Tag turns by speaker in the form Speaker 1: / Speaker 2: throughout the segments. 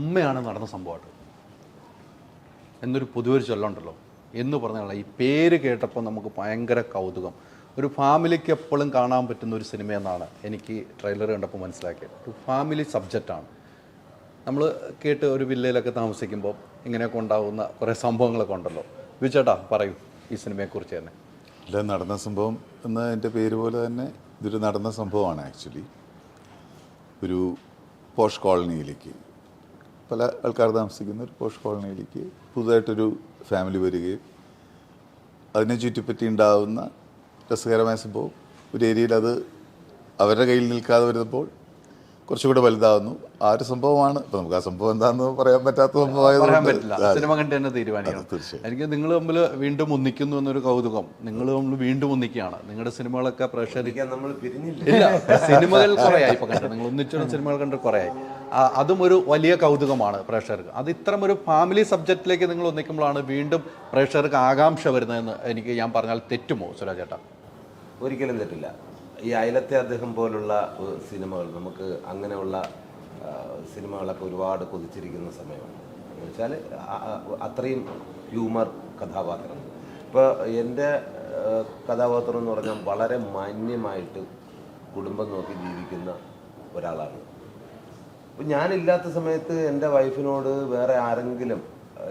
Speaker 1: അമ്മയാണ് നടന്ന സംഭവമായിട്ട്. എന്നൊരു പൊതുവൊരു ചൊല്ലുണ്ടല്ലോ. എന്ന് പറഞ്ഞാൽ ഈ പേര് കേട്ടപ്പോൾ നമുക്ക് ഭയങ്കര കൗതുകം. ഒരു ഫാമിലിക്ക് എപ്പോഴും കാണാൻ പറ്റുന്ന ഒരു സിനിമ എന്നാണ് എനിക്ക് ട്രെയിലർ കണ്ടപ്പോൾ മനസ്സിലാക്കിയത്. ഒരു ഫാമിലി സബ്ജക്റ്റാണ് നമ്മൾ കേട്ട് ഒരു വില്ലയിലൊക്കെ താമസിക്കുമ്പോൾ ഇങ്ങനെയൊക്കെ ഉണ്ടാകുന്ന കുറേ സംഭവങ്ങളൊക്കെ ഉണ്ടല്ലോ. വിചേട്ടാ പറയൂ ഈ സിനിമയെക്കുറിച്ച് തന്നെ.
Speaker 2: അല്ല നടന്ന സംഭവം എന്ന എന്റെ പേര് പോലെ തന്നെ ഇതൊരു നടന്ന സംഭവമാണ് ആക്ച്വലി. ഒരു പോഷ് കോളനിയിലേക്ക് പല ആൾക്കാർ താമസിക്കുന്ന ഒരു പോഷ് കോളനിയിലേക്ക് പുതുതായിട്ടൊരു ഫാമിലി വരികയും അതിനെ ചുറ്റിപ്പറ്റി ഉണ്ടാകുന്ന രസകരമായ സംഭവം. ഒരു ഏരിയയിൽ അത് അവരുടെ കയ്യിൽ നിൽക്കാതെ വരുമ്പോൾ കുറച്ചുകൂടെ വലുതാവുന്നു. ആ ഒരു സംഭവമാണ്. ഇപ്പം നമുക്ക് ആ സംഭവം എന്താണെന്ന് പറയാൻ പറ്റാത്ത
Speaker 1: സിനിമ കണ്ട് തന്നെ തീരുമാനിക്കണം. എനിക്ക് നിങ്ങൾ തമ്മിൽ വീണ്ടും ഒന്നിക്കുന്നു എന്നൊരു കൗതുകം. നിങ്ങൾ തമ്മിൽ വീണ്ടും ഒന്നിക്കുകയാണ്. നിങ്ങളുടെ സിനിമകളൊക്കെ പ്രേക്ഷകരിക്കാൻ
Speaker 3: നമ്മൾ പിരിഞ്ഞില്ല?
Speaker 1: സിനിമകൾ കുറേയായി ഇപ്പൊ കണ്ടത് നിങ്ങൾ ഒന്നിച്ചുള്ള സിനിമകൾ കണ്ട് കുറേ ആ, അതും ഒരു വലിയ കൗതുകമാണ് പ്രേക്ഷകർക്ക്. അത് ഇത്തരം ഒരു ഫാമിലി സബ്ജക്റ്റിലേക്ക് നിങ്ങൾ ഒന്നിക്കുമ്പോഴാണ് വീണ്ടും പ്രേക്ഷകർക്ക് ആകാംക്ഷ വരുന്നതെന്ന് എനിക്ക് ഞാൻ പറഞ്ഞാൽ തെറ്റുമോ സുരാജ് ചേട്ടാ?
Speaker 3: ഒരിക്കലും തെറ്റില്ല. ഈ അയലത്തെ അദ്ദേഹം പോലുള്ള സിനിമകൾ നമുക്ക് അങ്ങനെയുള്ള സിനിമകളൊക്കെ ഒരുപാട് കൊതിച്ചിരിക്കുന്ന സമയമാണ്. എന്ന് വെച്ചാൽ അത്രയും ഹ്യൂമർ കഥാപാത്രം. ഇപ്പോൾ എന്റെ കഥാപാത്രം എന്ന് പറഞ്ഞാൽ വളരെ മാന്യമായിട്ട് കുടുംബം നോക്കി ജീവിക്കുന്ന ഒരാളാണ്. അപ്പം ഞാനില്ലാത്ത സമയത്ത് എന്റെ വൈഫിനോട് വേറെ ആരെങ്കിലും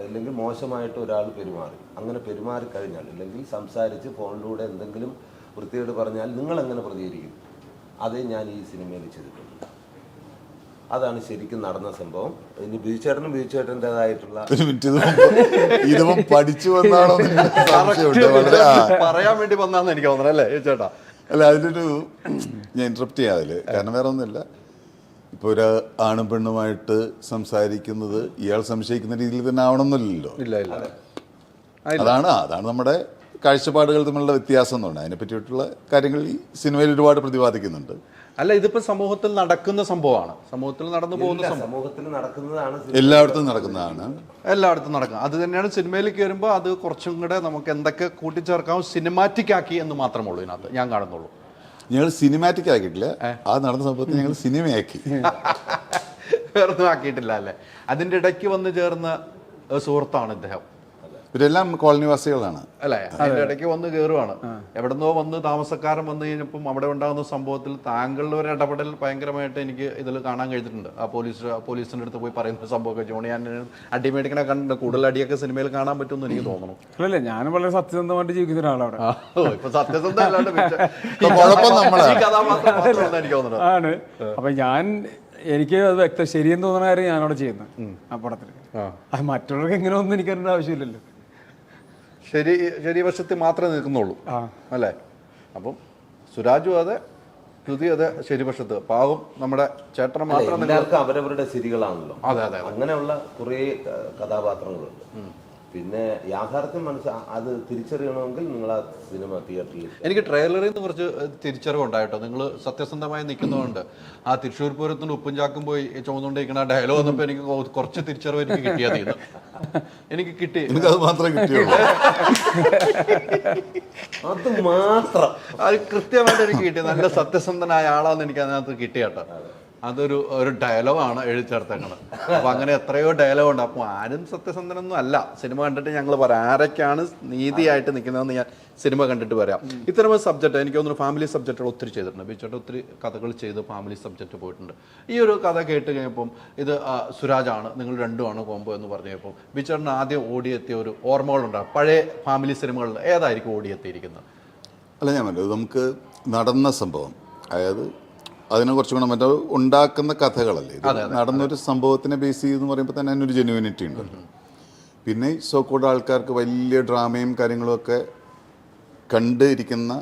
Speaker 3: അല്ലെങ്കിൽ മോശമായിട്ട് ഒരാൾ പെരുമാറി. അങ്ങനെ പെരുമാറി കഴിഞ്ഞാൽ അല്ലെങ്കിൽ സംസാരിച്ച് ഫോണിലൂടെ എന്തെങ്കിലും വൃത്തിയോട് പറഞ്ഞാൽ നിങ്ങൾ എങ്ങനെ പ്രതികരിക്കും? അതേ ഞാൻ ഈ സിനിമയിൽ ചെയ്തിട്ടുണ്ട്. അതാണ് ശരിക്കും നടന്ന സംഭവം. ഇനി ബീച്ചേട്ടനും ബീച്ചേട്ടന്റെതായിട്ടുള്ള
Speaker 2: ഒരു മിനിറ്റ് ഇത് ഇതിപ്പം പഠിച്ചു വന്നാണോ.
Speaker 1: പറയാൻ വേണ്ടി വന്നാന്ന് എനിക്ക് തോന്നുന്നത് അല്ലേ ചേട്ടാ?
Speaker 2: അല്ല അതിലൊരു ഞാൻ ഇന്ററപ്റ്റ് ചെയ്യാതില്ല കാരണം വേറെ ഒന്നുമില്ല. ഇപ്പൊ ഒരു ആണും പെണ്ണുമായിട്ട് സംസാരിക്കുന്നത് ഇയാൾ സംശയിക്കുന്ന രീതിയിൽ തന്നെ ആവണമെന്നില്ലല്ലോ.
Speaker 1: ഇല്ല ഇല്ല.
Speaker 2: അതാണ് അതാണ് നമ്മുടെ കാഴ്ചപ്പാടുകൾ തമ്മിലുള്ള വ്യത്യാസം എന്ന് പറഞ്ഞാൽ അതിനെ പറ്റിയിട്ടുള്ള കാര്യങ്ങൾ ഈ സിനിമയിൽ ഒരുപാട് പ്രതിപാദിക്കുന്നുണ്ട്.
Speaker 1: അല്ല ഇതിപ്പോ സമൂഹത്തിൽ നടക്കുന്ന സംഭവമാണ്. സമൂഹത്തിൽ നടന്നു പോകുന്ന
Speaker 3: സമൂഹത്തിൽ നടക്കുന്നതാണ്
Speaker 2: എല്ലായിടത്തും നടക്കുന്നതാണ്.
Speaker 1: എല്ലായിടത്തും നടക്കും. അത് തന്നെയാണ് സിനിമയിൽ കയറുമ്പോൾ അത് കുറച്ചും കൂടെ നമുക്ക് എന്തൊക്കെ കൂട്ടിച്ചേർക്കാം സിനിമാറ്റിക് ആക്കി എന്ന് മാത്രമേ ഉള്ളൂ ഇതിനകത്ത്. ഞാൻ കാണുന്നുള്ളൂ.
Speaker 2: ഞങ്ങൾ സിനിമാറ്റിക് ആക്കിയിട്ടില്ല. ആ നടന്ന സംഭവത്തിൽ ഞങ്ങൾ സിനിമയാക്കി
Speaker 1: വേറൊന്നും ആക്കിയിട്ടില്ല അല്ലേ? അതിന്റെ ഇടയ്ക്ക് വന്ന് ചേർന്ന സുഹൃത്താണ് ഇദ്ദേഹം.
Speaker 2: ഇവരെല്ലാം കോളനിവാസികളാണ്.
Speaker 1: അല്ലേ? അതിന്റെ ഇടയ്ക്ക് വന്ന് കയറുവാണ് എവിടെന്നോ വന്ന് താമസക്കാരൻ വന്നു കഴിഞ്ഞപ്പം അവിടെ ഉണ്ടാകുന്ന സംഭവത്തിൽ താങ്കളുടെ ഒരു ഇടപെടൽ ഭയങ്കരമായിട്ട് എനിക്ക് ഇതിൽ കാണാൻ കഴിഞ്ഞിട്ടുണ്ട്. ആ പോലീസ് പോലീസിന്റെ അടുത്ത് പോയി പറയുന്ന സംഭവമൊക്കെ ജോണി ഞാൻ അടിമേടിക്കണ കണ്ടിട്ട് കൂടുതൽ അടിയൊക്കെ സിനിമയിൽ കാണാൻ പറ്റുമെന്ന് എനിക്ക് തോന്നുന്നു.
Speaker 4: അല്ലല്ലേ ഞാൻ വളരെ സത്യസന്ധമായിട്ട് ജീവിക്കുന്ന ഒരാളാണ്
Speaker 1: ഇപ്പൊ സത്യസന്ധ അല്ലാണ്ട് എനിക്ക് തോന്നുന്നത്.
Speaker 4: ആണ്. അപ്പൊ ഞാൻ എനിക്ക് അത് വ്യക്തം ശരിയെന്ന് തോന്നുന്ന കാര്യം ഞാനവിടെ ചെയ്യുന്നത് ആ പടത്തിൽ അത് മറ്റുള്ളവർക്ക് എങ്ങനെ ഒന്നും എനിക്കറിയേണ്ട ആവശ്യമില്ലല്ലോ.
Speaker 1: ശരി ശരി വശത്തിൽ മാത്രമേ നിൽക്കുന്നുള്ളൂ. അല്ലേ? അപ്പം സുരാജു അതെ കൃതി അതെ ശരി വശത്ത് പാവം നമ്മുടെ ചേട്ടൻ മാത്രം
Speaker 3: എല്ലാവർക്കും അവരവരുടെ ശരികളാണല്ലോ
Speaker 1: അതെ അതെ
Speaker 3: അങ്ങനെയുള്ള കുറേ കഥാപാത്രങ്ങളുണ്ട്. പിന്നെ യാഥാർത്ഥ്യം മനസ്സ് അത് തിരിച്ചറിയണമെങ്കിൽ നിങ്ങൾ ആ സിനിമ തിയേറ്ററിൽ
Speaker 1: എനിക്ക് ട്രെയിലറിൽ നിന്ന് കുറച്ച് തിരിച്ചറിവ് ഉണ്ടായിട്ടോ നിങ്ങൾ സത്യസന്ധമായി നിൽക്കുന്നതുകൊണ്ട്. ആ തൃശ്ശൂർ പൂരത്തിന് ഉപ്പും ചാക്കും പോയി ചുമന്നുകൊണ്ടിരിക്കുന്ന ഡയലോഗ് വന്നപ്പോൾ എനിക്ക് കുറച്ച് തിരിച്ചറിവ് എനിക്ക് കിട്ടിയത് എനിക്ക് കിട്ടി.
Speaker 2: എനിക്കത് മാത്രമേ കിട്ടിയുള്ളൂ.
Speaker 3: അത് മാത്രം.
Speaker 1: അത് കൃത്യമായിട്ട് എനിക്ക് കിട്ടി. നല്ല സത്യസന്ധനായ ആളാന്ന് എനിക്ക് അതിനകത്ത് കിട്ടിയട്ടോ അതൊരു ഒരു ഡയലോഗാണ് എഴുതിച്ചേർത്തേക്കുന്നത് അപ്പം അങ്ങനെ എത്രയോ ഡയലോഗ് ഉണ്ട്. അപ്പോൾ ആരും സത്യസന്ധനൊന്നും അല്ല. സിനിമ കണ്ടിട്ട് ഞങ്ങൾ പറയാം ആരൊക്കെയാണ് നീതിയായിട്ട് നിൽക്കുന്നതെന്ന് ഞാൻ സിനിമ കണ്ടിട്ട് പറയാം. ഇത്തരം സബ്ജക്റ്റ് എനിക്ക് തോന്നുന്നു ഫാമിലി സബ്ജക്റ്റുകൾ ഒത്തിരി ചെയ്തിട്ടുണ്ട്. ബിച്ചോട്ട് ഒത്തിരി കഥകൾ ചെയ്ത് ഫാമിലി സബ്ജക്റ്റ് പോയിട്ടുണ്ട്. ഈ ഒരു കഥ കേട്ട് കഴിഞ്ഞപ്പം ഇത് സുരാജാണ് നിങ്ങൾ രണ്ടുമാണ് കോമ്പോ എന്ന് പറഞ്ഞു പറഞ്ഞപ്പോൾ ബിച്ചോട്ടിന് ആദ്യം ഓടിയെത്തിയ ഒരു ഓർമ്മകളുണ്ടാകും പഴയ ഫാമിലി സിനിമകളിൽ ഏതായിരിക്കും ഓടിയെത്തിയിരിക്കുന്നത്?
Speaker 2: അല്ല ഞാൻ പറഞ്ഞത് നമുക്ക് നടന്ന സംഭവം. അതായത് അതിനെ കുറച്ചും കൂടെ മറ്റേ ഉണ്ടാക്കുന്ന കഥകളല്ലേ? ഇത് നടന്നൊരു സംഭവത്തിനെ ബേസ് ചെയ്തെന്ന് പറയുമ്പോൾ തന്നെ അതിനൊരു ജെന്യൂനിറ്റി ഉണ്ട്. പിന്നെ സോക്കോട് ആൾക്കാർക്ക് വലിയ ഡ്രാമയും കാര്യങ്ങളും ഒക്കെ കണ്ടിരിക്കുന്ന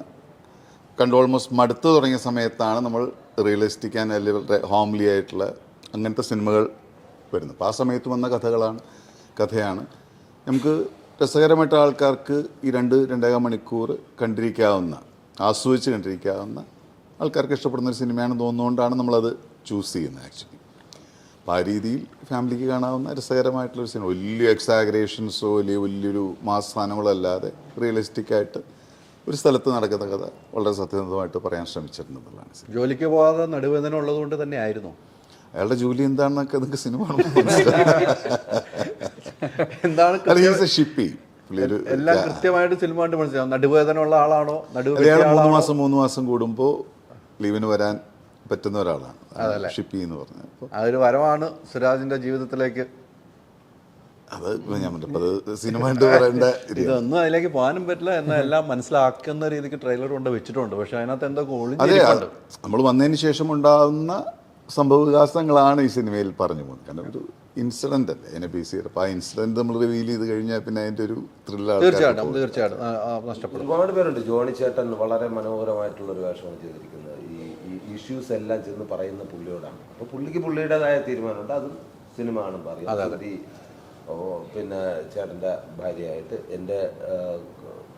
Speaker 2: കണ്ട് ഓൾമോസ്റ്റ് മടുത്തു തുടങ്ങിയ സമയത്താണ് നമ്മൾ റിയലിസ്റ്റിക് ആൻഡ് അല്ലെങ്കിൽ ഹോംലി ആയിട്ടുള്ള അങ്ങനത്തെ സിനിമകൾ വരുന്നത്. അപ്പോൾ ആ സമയത്ത് വന്ന കഥകളാണ് കഥയാണ്. നമുക്ക് രസകരമായിട്ട് ആൾക്കാർക്ക് ഈ രണ്ട് രണ്ടേകാൽ മണിക്കൂർ കണ്ടിരിക്കാവുന്ന ആസ്വദിച്ച് കണ്ടിരിക്കാവുന്ന ആൾക്കാർക്ക് ഇഷ്ടപ്പെടുന്ന ഒരു സിനിമയാണെന്ന് തോന്നുന്നതുകൊണ്ടാണ് നമ്മളത് ചൂസ് ചെയ്യുന്നത് ആക്ച്വലി അപ്പോൾ ആ രീതിയിൽ ഫാമിലിക്ക് കാണാവുന്ന രസകരമായിട്ടുള്ളൊരു സിനിമ. വലിയ എക്സാഗ്രേഷൻസോ വലിയ വലിയൊരു മാസ്ഥാനങ്ങളല്ലാതെ റിയലിസ്റ്റിക് ആയിട്ട് ഒരു സ്ഥലത്ത് നടക്കുന്ന കഥ വളരെ സത്യസന്ധമായിട്ട് പറയാൻ ശ്രമിച്ചിട്ടുണ്ടെന്നുള്ളതാണ്.
Speaker 1: ജോലിക്ക് പോകാതെ നടുവേദന ഉള്ളത് കൊണ്ട് തന്നെ ആയിരുന്നു.
Speaker 2: അയാളുടെ ജോലി എന്താണെന്നൊക്കെ നിങ്ങൾക്ക് സിനിമ
Speaker 1: എന്താണ്
Speaker 2: ഷിപ്പി
Speaker 1: എല്ലാം കൃത്യമായിട്ട് സിനിമ കണ്ട് മനസ്സിലാവും. നടുവേദന ഉള്ള ആളാണോ? നടുവേദന
Speaker 2: മൂന്ന് മാസം മൂന്ന് മാസം കൂടുമ്പോൾ ലീവിന് വരാൻ പറ്റുന്ന ഒരാളാണ്. ഷിപ്പി എന്ന് പറഞ്ഞത്
Speaker 1: അതൊരു വരവാണ് സുരാജിന്റെ ജീവിതത്തിലേക്ക്.
Speaker 2: അത് ഞാൻ അത് സിനിമ പറയേണ്ട.
Speaker 1: ഇതൊന്നും അതിലേക്ക് പോകാനും പറ്റില്ല എന്നാൽ എല്ലാം മനസ്സിലാക്കുന്ന രീതിക്ക് ട്രെയിലർ കൊണ്ട് വെച്ചിട്ടുണ്ട്. പക്ഷെ അതിനകത്ത് എന്തൊക്കെ ഒളിഞ്ഞിരിപ്പുണ്ട്
Speaker 2: നമ്മൾ വന്നതിന് ശേഷം ഉണ്ടാകുന്ന സംഭവവികാസങ്ങളാണ് ഈ സിനിമയിൽ പറഞ്ഞു പോകുന്നത്. കാരണം ഒരു ഇൻസിഡന്റ് അല്ലേ? എൻ ബി സി അപ്പോൾ ആ ഇൻസിഡന്റ് നമ്മൾ റിവീൽ ചെയ്ത് കഴിഞ്ഞാൽ പിന്നെ അതിന്റെ ഒരു ത്രില്ലാണ്
Speaker 1: തീർച്ചയായിട്ടും തീർച്ചയായിട്ടും. നഷ്ടപ്പെടും.
Speaker 3: ഒരുപാട് പേരുണ്ട്. ജോണി ചേട്ടൻ വളരെ മനോഹരമായിട്ടുള്ള ഒരു വേഷമാണ് ചെയ്തിരിക്കുന്നത്. ഈ ഇഷ്യൂസ് എല്ലാം ചെന്ന് പറയുന്ന പുള്ളിയോടാണ്. അപ്പോൾ പുള്ളിക്ക് പുള്ളിയുടേതായ തീരുമാനമുണ്ട്. അതും സിനിമ ആണെന്ന് പറയും. ഓ, പിന്നെ ചേട്ടന്റെ ഭാര്യയായിട്ട് എന്റെ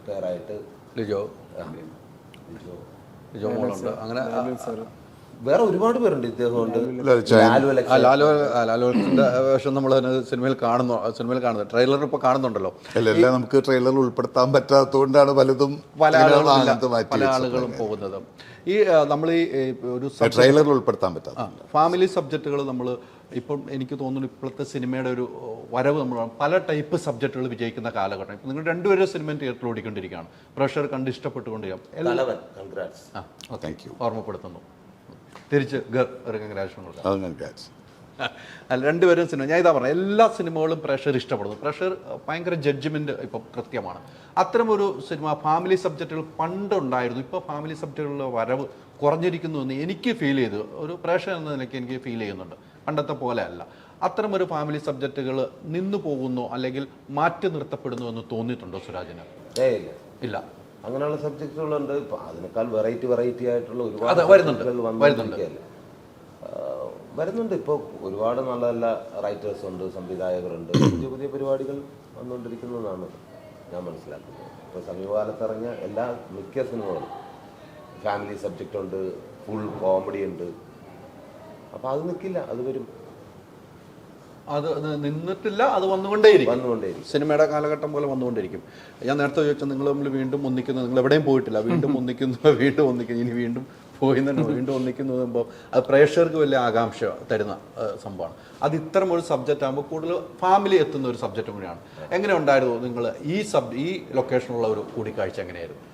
Speaker 3: പേരായിട്ട്
Speaker 1: ലിജോ.
Speaker 3: ലിജോ.
Speaker 1: ലിജോ മോളുണ്ട്. അങ്ങനെ
Speaker 3: വേറെ ഒരുപാട് പേരുണ്ട് ഇദ്ദേഹം ഉണ്ട്
Speaker 2: ചായ-
Speaker 3: ലാലു
Speaker 1: ആ,
Speaker 3: അലക്സ്
Speaker 1: ലാലു ആ, ലാലു അലക്സിന്റെ വേഷം നമ്മൾ സിനിമയിൽ കാണുന്നു സിനിമയിൽ കാണുന്നത്. ട്രെയിലർ ഇപ്പൊ കാണുന്നുണ്ടല്ലോ.
Speaker 2: അല്ല എല്ലാം നമുക്ക് ട്രെയിലർ ഉൾപ്പെടുത്താൻ പറ്റാത്തതുകൊണ്ടാണ് പലതും
Speaker 1: പല ആളുകളും പല ആളുകളും പോകുന്നത്. ഈ നമ്മൾ ഈ ഒരു ട്രെയിലർ
Speaker 2: ട്രെയിലറിൽ ഉൾപ്പെടുത്താൻ പറ്റാത്ത
Speaker 1: ഫാമിലി സബ്ജക്റ്റുകൾ നമ്മൾ ഇപ്പം എനിക്ക് തോന്നുന്നു ഇപ്പോഴത്തെ സിനിമയുടെ ഒരു വരവ് നമ്മൾ പല ടൈപ്പ് സബ്ജക്റ്റുകൾ വിജയിക്കുന്ന കാലഘട്ടം. ഇപ്പം നിങ്ങൾ രണ്ടുപേരും സിനിമ തിയേറ്ററിൽ ഓടിക്കൊണ്ടിരിക്കുകയാണ്. പ്രഷർ കണ്ട് ഇഷ്ടപ്പെട്ടുകൊണ്ടിരിക്കാം. ഓർമ്മപ്പെടുത്തുന്നു. തിരിച്ച് ഗർ അല്ല രണ്ടുപേരും സിനിമ ഞാൻ ഇതാ പറഞ്ഞത് എല്ലാ സിനിമകളും പ്രഷർ ഇഷ്ടപ്പെടുന്നു. പ്രഷർ ഭയങ്കര ജഡ്ജ്മെന്റ് ഇപ്പം കൃത്യമാണ്. അത്തരം ഒരു സിനിമ ഫാമിലി സബ്ജക്റ്റുകൾ പണ്ടുണ്ടായിരുന്നു. ഇപ്പോൾ ഫാമിലി സബ്ജക്റ്റുകളുടെ വരവ് കുറഞ്ഞിരിക്കുന്നു എന്ന് എനിക്ക് ഫീൽ ചെയ്തു. ഒരു പ്രഷർ എന്ന നിലയ്ക്ക് എനിക്ക് ഫീൽ ചെയ്യുന്നുണ്ട്. പണ്ടത്തെ പോലെ അല്ല. അത്തരം ഒരു ഫാമിലി സബ്ജക്റ്റുകൾ നിന്നു പോകുന്നു അല്ലെങ്കിൽ മാറ്റി നിർത്തപ്പെടുന്നു എന്ന് തോന്നിയിട്ടുണ്ടോ സുരാജിന്?
Speaker 3: ഇല്ല. അങ്ങനെയുള്ള സബ്ജക്റ്റുകളുണ്ട്. ഇപ്പൊ അതിനേക്കാൾ വെറൈറ്റി വെറൈറ്റി ആയിട്ടുള്ള ഒരുപാട്
Speaker 1: വരുന്നുണ്ട്.
Speaker 3: വരുന്നുണ്ട്. ഇപ്പോൾ ഒരുപാട് നല്ല നല്ല റൈറ്റേഴ്സ് ഉണ്ട് സംവിധായകരുണ്ട്. പുതിയ പുതിയ പരിപാടികൾ വന്നുകൊണ്ടിരിക്കുന്നതാണ് ഞാൻ മനസ്സിലാക്കുന്നത്. ഇപ്പോൾ സമീപകാലത്ത് ഇറങ്ങിയ എല്ലാ മിക്ക സിനിമകളും ഫാമിലി സബ്ജക്റ്റ് ഉണ്ട് ഫുൾ കോമഡി ഉണ്ട്. അപ്പോൾ അത് നിൽക്കില്ല അത് വരും.
Speaker 1: അത് നിന്നിട്ടില്ല അത് വന്നുകൊണ്ടേയിരിക്കും.
Speaker 3: വന്നുകൊണ്ടേയിരിക്കും.
Speaker 1: സിനിമയുടെ കാലഘട്ടം പോലെ വന്നുകൊണ്ടിരിക്കും ഞാൻ നേരത്തെ ചോദിച്ചാൽ നിങ്ങൾ തമ്മിൽ വീണ്ടും ഒന്നിക്കുന്നു നിങ്ങൾ എവിടെയും പോയിട്ടില്ല? വീണ്ടും ഒന്നിക്കുന്നു വീണ്ടും ഒന്നിക്കുന്നു ഇനി വീണ്ടും പോയി തന്നെ വീണ്ടും ഒന്നിക്കുന്നു പറയുമ്പോൾ അത് പ്രേക്ഷകർക്ക് വലിയ ആകാംക്ഷ തരുന്ന സംഭവമാണ്. അത് ഇത്തരം ഒരു സബ്ജക്റ്റ് ആകുമ്പോൾ കൂടുതൽ ഫാമിലി എത്തുന്ന ഒരു സബ്ജക്റ്റ് കൂടിയാണ്. എങ്ങനെ ഉണ്ടായിരുന്നു നിങ്ങൾ ഈ സബ് ഈ ലൊക്കേഷനുള്ള ഒരു കൂടിക്കാഴ്ച എങ്ങനെയായിരുന്നു?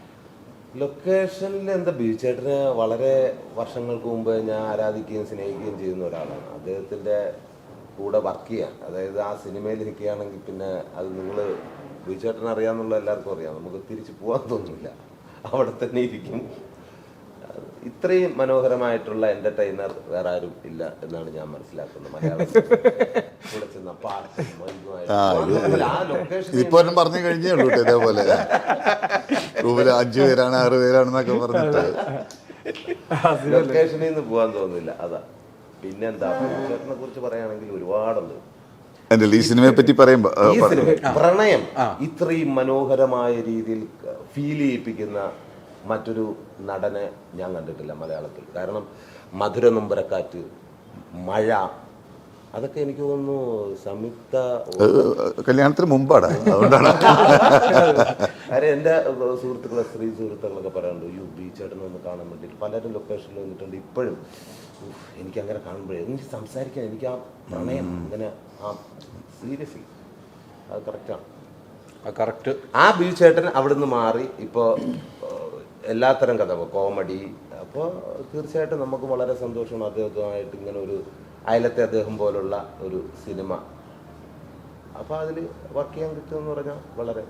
Speaker 3: ലൊക്കേഷനിൽ എന്താ ബീച്ചേട്ടനെ വളരെ വർഷങ്ങൾക്ക് മുമ്പ് ഞാൻ ആരാധിക്കുകയും സ്നേഹിക്കുകയും ചെയ്യുന്ന ഒരാളാണ്. അദ്ദേഹത്തിന്റെ കൂടെ വർക്ക് ചെയ്യാൻ അതായത് ആ സിനിമയിൽ നിൽക്കുകയാണെങ്കിൽ പിന്നെ അത് നിങ്ങൾ ബിജുചേട്ടൻ അറിയാമെന്നുള്ള എല്ലാവർക്കും അറിയാം. നമുക്ക് തിരിച്ചു പോകാൻ തോന്നുന്നില്ല. അവിടെ തന്നെ ഇരിക്കും. ഇത്രയും മനോഹരമായിട്ടുള്ള എന്റർടൈനർ വേറെ ആരും ഇല്ല എന്നാണ് ഞാൻ മനസ്സിലാക്കുന്നത്. മലയാളത്തിൽ
Speaker 2: പറഞ്ഞു കഴിഞ്ഞേ ഉള്ളൂ ഇതേപോലെ. റൂമിൽ അഞ്ചു പേരാണ് ആറ് പേരാണെന്നൊക്കെ പറഞ്ഞിട്ട്.
Speaker 3: ലൊക്കേഷനിൽ നിന്ന് പോകാൻ തോന്നുന്നില്ല. അതാ. പിന്നെന്താ ചേട്ടനെ കുറിച്ച് പറയുകയാണെങ്കിൽ ഒരുപാടുണ്ട്.
Speaker 2: എന്റെ ഈ സിനിമയെ പറ്റി പറയുമ്പോ
Speaker 3: ഈ സിനിമ പ്രണയം ഇത്രയും മനോഹരമായ രീതിയിൽ ഫീൽ ചെയ്യിപ്പിക്കുന്ന മറ്റൊരു നടനെ ഞാൻ കണ്ടിട്ടില്ല മലയാളത്തിൽ. കാരണം മധുര നൊമ്പരക്കാറ്റ് മഴ അതൊക്കെ എനിക്ക് തോന്നുന്നു സംയുക്ത
Speaker 2: കല്യാണത്തിന് മുമ്പാണ് അതുകൊണ്ടാണ്.
Speaker 3: കാര്യം എന്റെ സുഹൃത്തുക്കളെ സ്ത്രീ സുഹൃത്തുക്കളൊക്കെ പറയാറുണ്ട് യു ബീച്ചേട്ടനെ ഒന്ന് കാണാൻ വേണ്ടിയിട്ട് പലരും ലൊക്കേഷനിൽ വന്നിട്ടുണ്ട് ഇപ്പോഴും. എനിക്ക് അങ്ങനെ കാണുമ്പോഴേ എനിക്ക് സംസാരിക്കാൻ എനിക്ക് ആ പ്രണയം അങ്ങനെ ആ സീരിയസ്ലി അത് കറക്റ്റാണ്
Speaker 1: ആ കറക്റ്റ്
Speaker 3: ആ അവിടെ നിന്ന് മാറി ഇപ്പോൾ എല്ലാത്തരം കഥ കോമഡി അപ്പോൾ തീർച്ചയായിട്ടും നമുക്ക് വളരെ സന്തോഷമാണ് അദ്ദേഹവുമായിട്ട് ഇങ്ങനെ ഒരു അയലത്തെ അദ്ദേഹം പോലുള്ള ഒരു സിനിമ അപ്പോൾ അതിൽ വർക്ക് ചെയ്യാൻ കിട്ടുമെന്ന് പറഞ്ഞാൽ വളരെ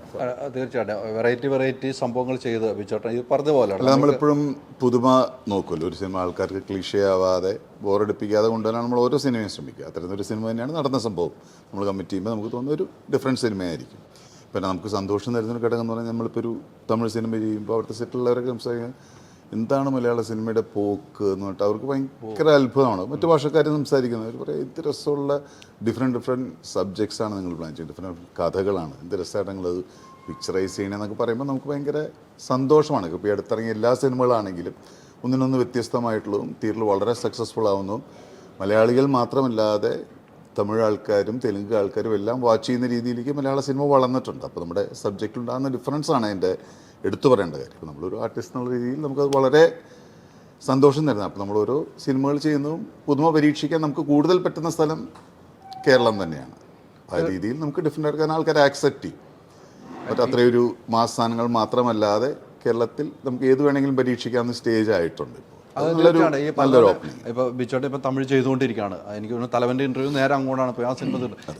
Speaker 1: തീർച്ചയായിട്ടും. വെറൈറ്റി വെറൈറ്റി സംഭവങ്ങൾ ചെയ്ത് ബിച്ചോട്ടൻ. ഇത് പറഞ്ഞ പോലെയാണ്
Speaker 2: നമ്മളെപ്പോഴും പുതുമ നോക്കുമല്ലോ. ഒരു സിനിമ ആൾക്കാർക്ക് ക്ലിഷയാവാതെ ബോറടിപ്പിക്കാതെ കൊണ്ടുവരാൻ നമ്മൾ ഓരോ സിനിമയും ശ്രമിക്കുക. അത്തരത്തിലൊരു സിനിമ തന്നെയാണ് നടന്ന സംഭവം. നമ്മൾ കമ്മിറ്റ് ചെയ്യുമ്പോൾ നമുക്ക് തോന്നുന്ന ഒരു ഡിഫറെന്റ് സിനിമയായിരിക്കും. പിന്നെ നമുക്ക് സന്തോഷം തരുന്ന ഒരു ഘടകം എന്ന് പറഞ്ഞാൽ നമ്മളിപ്പോൾ ഒരു തമിഴ് സിനിമ ചെയ്യുമ്പോൾ അവിടുത്തെ സെറ്റിലുള്ളവരൊക്കെ സംസാരിക്കാൻ എന്താണ് മലയാള സിനിമയുടെ പോക്ക് എന്ന് പറഞ്ഞിട്ട് അവർക്ക് ഭയങ്കര അത്ഭുതമാണ്. മറ്റു ഭാഷക്കാർ സംസാരിക്കുന്നത് അവർ പറയാം എന്ത് രസമുള്ള ഡിഫറെന്റ് ഡിഫറെന്റ് ആണ് നിങ്ങൾ പ്ലാൻ ചെയ്യുന്നത്. ഡിഫറെന്റ് കഥകളാണ്. എന്ത് രസമായിട്ട് നിങ്ങളത് പിക്ചറൈസ് ചെയ്യണമെന്നൊക്കെ പറയുമ്പോൾ നമുക്ക് ഭയങ്കര സന്തോഷമാണ്. ഇപ്പോൾ ഈ അടുത്തിറങ്ങിയ എല്ലാ സിനിമകളാണെങ്കിലും ഒന്നിനൊന്ന് വ്യത്യസ്തമായിട്ടുള്ളതും തിയേറ്ററിൽ വളരെ സക്സസ്ഫുൾ ആവുന്നതും മലയാളികൾ മാത്രമല്ലാതെ തമിഴ് ആൾക്കാരും തെലുങ്ക് ആൾക്കാരും എല്ലാം വാച്ച് ചെയ്യുന്ന രീതിയിലേക്ക് മലയാള സിനിമ വളർന്നിട്ടുണ്ട്. അപ്പോൾ നമ്മുടെ സബ്ജക്റ്റിൽ ഉണ്ടാകുന്ന ഡിഫറൻസ് ആണ് അതിന്റെ എടുത്തു പറയേണ്ട കാര്യം. ഇപ്പോൾ നമ്മളൊരു ആർട്ടിസ്റ്റ് എന്നുള്ള രീതിയിൽ നമുക്ക് വളരെ സന്തോഷം തരുന്നത് അപ്പോൾ നമ്മൾ ഓരോ സിനിമകൾ ചെയ്യുന്നതും പുതുമ പരീക്ഷിക്കാൻ നമുക്ക് കൂടുതൽ പറ്റുന്ന സ്ഥലം കേരളം തന്നെയാണ്. ആ രീതിയിൽ നമുക്ക് ഡിഫറെന്റ് ആക്കാൻ ആൾക്കാരെ ആക്സെപ്റ്റ് ചെയ്യും. മറ്റേ അത്രയൊരു മാസ് സാധനങ്ങൾ മാത്രമല്ലാതെ കേരളത്തിൽ നമുക്ക് ഏത് വേണമെങ്കിലും പരീക്ഷിക്കാവുന്ന സ്റ്റേജ് ആയിട്ടുണ്ട് ഇപ്പോൾ
Speaker 1: ഇപ്പൊ ബിച്ചോട്ട് ഇപ്പൊ തമിഴ് ചെയ്തുകൊണ്ടിരിക്കുകയാണ്. എനിക്ക് തോന്നുന്നു തലവന്റെ ഇന്റർവ്യൂ നേരെ അങ്ങോട്ടാണ് പോയി ആ സിനിമ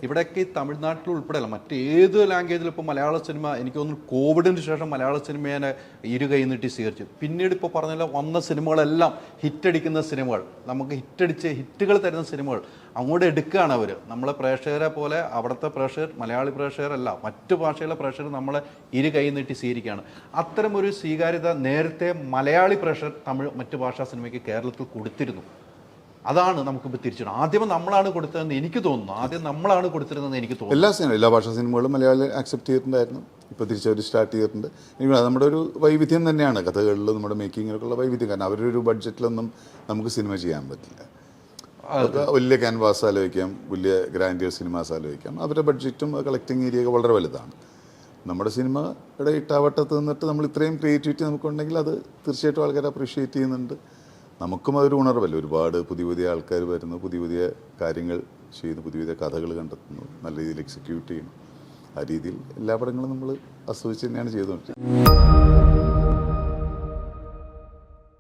Speaker 1: ഇവിടെയൊക്കെ ഈ തമിഴ്നാട്ടിൽ ഉൾപ്പെടെയല്ല മറ്റേത് ലാംഗ്വേജിൽ ഇപ്പോൾ മലയാള സിനിമ എനിക്ക് തോന്നുന്നു കോവിഡിന് ശേഷം മലയാള സിനിമയെ ഇരു കൈ നീട്ടി സ്വീകരിച്ചു. പിന്നീട് ഇപ്പോൾ പറഞ്ഞല്ലോ വന്ന സിനിമകളെല്ലാം ഹിറ്റടിക്കുന്ന സിനിമകൾ നമുക്ക് ഹിറ്റടിച്ച് ഹിറ്റുകൾ തരുന്ന സിനിമകൾ അങ്ങോട്ട് എടുക്കുകയാണ് അവർ നമ്മളെ പ്രേക്ഷകരെ പോലെ അവിടുത്തെ പ്രേക്ഷകർ മലയാളി പ്രേക്ഷകരല്ല മറ്റു ഭാഷയിലെ പ്രേക്ഷകർ നമ്മളെ ഇരു കൈ നീട്ടി സ്വീകരിക്കുകയാണ്. അത്തരമൊരു സ്വീകാര്യത നേരത്തെ മലയാളി പ്രേക്ഷകർ തമിഴ് മറ്റു ഭാഷാ സിനിമയ്ക്ക് കേരളത്തിൽ കൊടുത്തിരുന്നു. അതാണ് നമുക്കിപ്പോൾ തിരിച്ചു ആദ്യം നമ്മളാണ് കൊടുത്തതെന്ന് എനിക്ക് തോന്നുന്നു. ആദ്യം നമ്മളാണ് കൊടുത്തിരുന്നതെന്ന് എനിക്ക് തോന്നുന്നു.
Speaker 2: എല്ലാ സിനിമ എല്ലാ ഭാഷാ സിനിമകളും മലയാളി ആക്സെപ്റ്റ് ചെയ്തിട്ടുണ്ടായിരുന്നു. ഇപ്പോൾ തിരിച്ചവർ സ്റ്റാർട്ട് ചെയ്തിട്ടുണ്ട്. എനിക്ക് നമ്മുടെ ഒരു വൈവിധ്യം തന്നെയാണ് കഥകളിൽ നമ്മുടെ മേക്കിങ്ങിലൊക്കെ ഉള്ള വൈവിധ്യം. കാരണം അവരൊരു ബഡ്ജറ്റിലൊന്നും നമുക്ക് സിനിമ ചെയ്യാൻ പറ്റില്ല. വലിയ ക്യാൻവാസ് ആലോചിക്കാം വലിയ ഗ്രാൻഡിയർ സിനിമാസ് ആലോചിക്കാം. അവരുടെ ബഡ്ജറ്റും കളക്ടിങ് ഏരിയ ഒക്കെ വളരെ വലുതാണ്. നമ്മുടെ സിനിമയുടെ ഇട്ടാവട്ടത്ത് നിന്നിട്ട് നമ്മൾ ഇത്രയും ക്രിയേറ്റിവിറ്റി നമുക്കുണ്ടെങ്കിൽ അത് തീർച്ചയായിട്ടും ആൾക്കാർ അപ്രീഷിയേറ്റ് ചെയ്യുന്നുണ്ട്. നമുക്കും അതൊരു ഉണർവല്ലേ? ഒരുപാട് പുതിയ പുതിയ ആൾക്കാർ വരുന്നു പുതിയ പുതിയ കാര്യങ്ങൾ ചെയ്യുന്നു പുതിയ പുതിയ കഥകൾ കണ്ടെത്തുന്നു നല്ല രീതിയിൽ എക്സിക്യൂട്ട് ചെയ്യുന്നു. ആ രീതിയിൽ എല്ലാ പടങ്ങളും നമ്മൾ ആസ്വദിച്ച് തന്നെയാണ് ചെയ്തുകൊണ്ടിരിക്കുന്നത്.